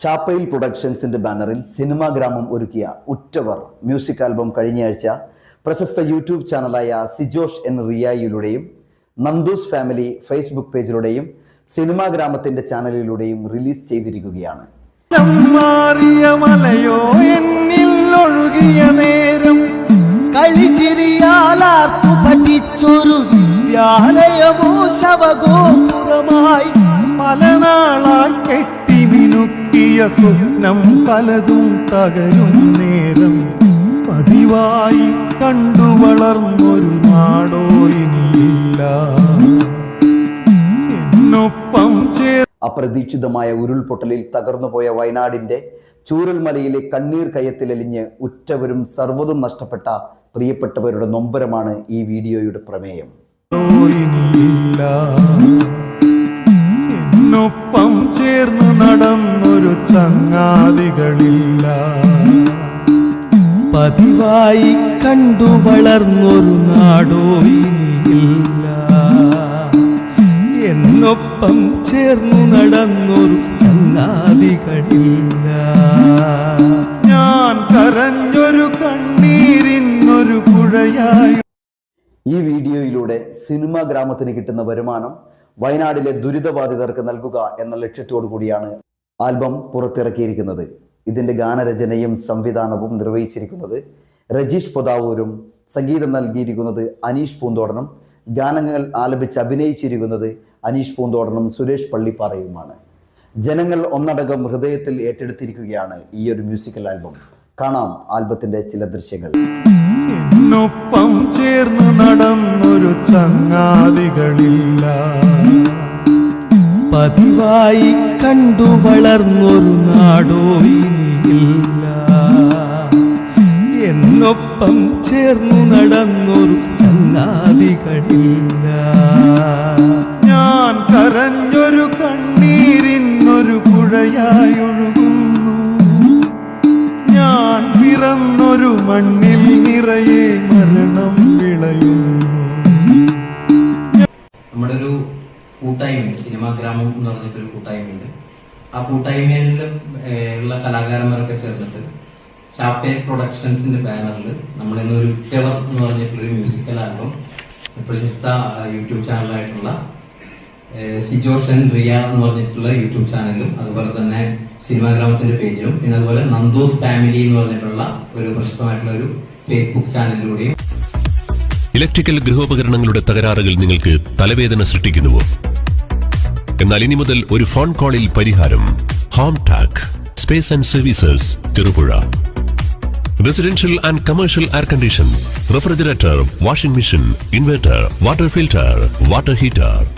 ചാപ്പയിൽ പ്രൊഡക്ഷൻസിന്റെ ബാനറിൽ സിനിമാ ഗ്രാമം ഒരുക്കിയ ഉറ്റവർ മ്യൂസിക് ആൽബം കഴിഞ്ഞയാഴ്ച പ്രശസ്ത യൂട്യൂബ് ചാനലായ സിജോഷ് എൻ റിയായിലൂടെയും നന്ദൂസ് ഫാമിലി ഫേസ്ബുക്ക് പേജിലൂടെയും സിനിമാ ഗ്രാമത്തിന്റെ ചാനലിലൂടെയും റിലീസ് ചെയ്തിരിക്കുകയാണ്. മലയോ എന്നിൽ ഒഴുകിയ പല കെട്ടി മിനുക്കിയ സ്വപ്നം പലതും തകരും നേരം. പതിവായി കണ്ടു വളർന്നൊരു നാടോ ഇനിയില്ല. എന്നൊപ്പം അപ്രതീക്ഷിതമായ ഉരുൾപൊട്ടലിൽ തകർന്നുപോയ വയനാടിന്റെ ചൂരൽമലയിലെ കണ്ണീർ കയത്തിലലിഞ്ഞ് ഉറ്റവരും സർവതും നഷ്ടപ്പെട്ട പ്രിയപ്പെട്ടവരുടെ നൊമ്പരമാണ് ഈ വീഡിയോയുടെ പ്രമേയം. ഇനിയില്ല എന്നൊപ്പം ചേർന്ന് നടന്നൊരു ചങ്ങാതികളില്ല. പതിവായി കണ്ടു വളർന്നൊരു നാടോ ഇല്ല എന്നൊപ്പം ചേർന്നു നടന്നൊരു ചങ്ങാതികളില്ല. ഞാൻ കരഞ്ഞൊരു കണ്ണീരിന്നൊരു പുഴയായി. ഈ വീഡിയോയിലൂടെ സിനിമാ ഗ്രാമത്തിന് കിട്ടുന്ന വരുമാനം വയനാടിലെ ദുരിതബാധിതർക്ക് നൽകുക എന്ന ലക്ഷ്യത്തോടു കൂടിയാണ് ആൽബം പുറത്തിറക്കിയിരിക്കുന്നത്. ഇതിന്റെ ഗാനരചനയും സംവിധാനവും നിർവഹിച്ചിരിക്കുന്നത് രജീഷ് പൊതാവൂരും സംഗീതം നൽകിയിരിക്കുന്നത് അനീഷ് പൂന്തോടനും ഗാനങ്ങൾ ആലപിച്ച് അഭിനയിച്ചിരിക്കുന്നത് അനീഷ് പൂന്തോടനും സുരേഷ് പള്ളിപ്പാറയുമാണ്. ജനങ്ങൾ ഒന്നടങ്കം ഹൃദയത്തിൽ ഏറ്റെടുത്തിരിക്കുകയാണ് ഈ ഒരു മ്യൂസിക്കൽ ആൽബം. കാണാം ആൽബത്തിന്റെ ചില ദൃശ്യങ്ങൾ. ഒപ്പം ചേർന്ന് നടന്നൊരു ചങ്ങാതികളില്ല. പതിവായി കണ്ടു വളർന്നൊരു നാടോ എന്നൊപ്പം ചേർന്നു നടന്നൊരു ചങ്ങാതികളില്ല. മണ്ണിൽ നിറയെ മരണം വിളയുന്നു. നമ്മുടെ ഒരു കൂട്ടായ്മയുണ്ട്. സിനിമാ ഗ്രാമം എന്ന് പറഞ്ഞിട്ട് ഒരു കൂട്ടായ്മയുണ്ട്. ആ കൂട്ടായ്മയിൽ ഉള്ള കലാകാരന്മാരൊക്കെ ചേർന്നിട്ട് ഷാപ്പേൽ പ്രൊഡക്ഷൻസിന്റെ ബാനറിൽ നമ്മൾ ഇന്ന് ഒരു ടെവർ എന്ന് പറഞ്ഞിട്ടുള്ളൊരു മ്യൂസിക്കൽ ആൽബം പ്രശസ്ത യൂട്യൂബ് ചാനലായിട്ടുള്ള സിജോഷൻ റിയ എന്ന് പറഞ്ഞിട്ടുള്ള യൂട്യൂബ് ചാനലും അതുപോലെ തന്നെ സിനിമാ ഗ്രാമത്തിന്റെ പേജിലും പിന്നെ അതുപോലെ നന്ദോസ് ഫാമിലി എന്ന് പറഞ്ഞിട്ടുള്ള ഒരു പ്രശസ്തമായിട്ടുള്ള ഒരു ഫേസ്ബുക്ക് ചാനലിലൂടെയും. ഇലക്ട്രിക്കൽ ഗൃഹോപകരണങ്ങളുടെ തകരാറുകൾ നിങ്ങൾക്ക് തലവേദന സൃഷ്ടിക്കുന്നുവോ? എന്നാൽ ഇനി മുതൽ ഒരു ഫോൺ കോളിൽ പരിഹാരം. Home Tak space and services Cherupuzha. Residential and commercial air condition refrigerator washing machine inverter water filter water heater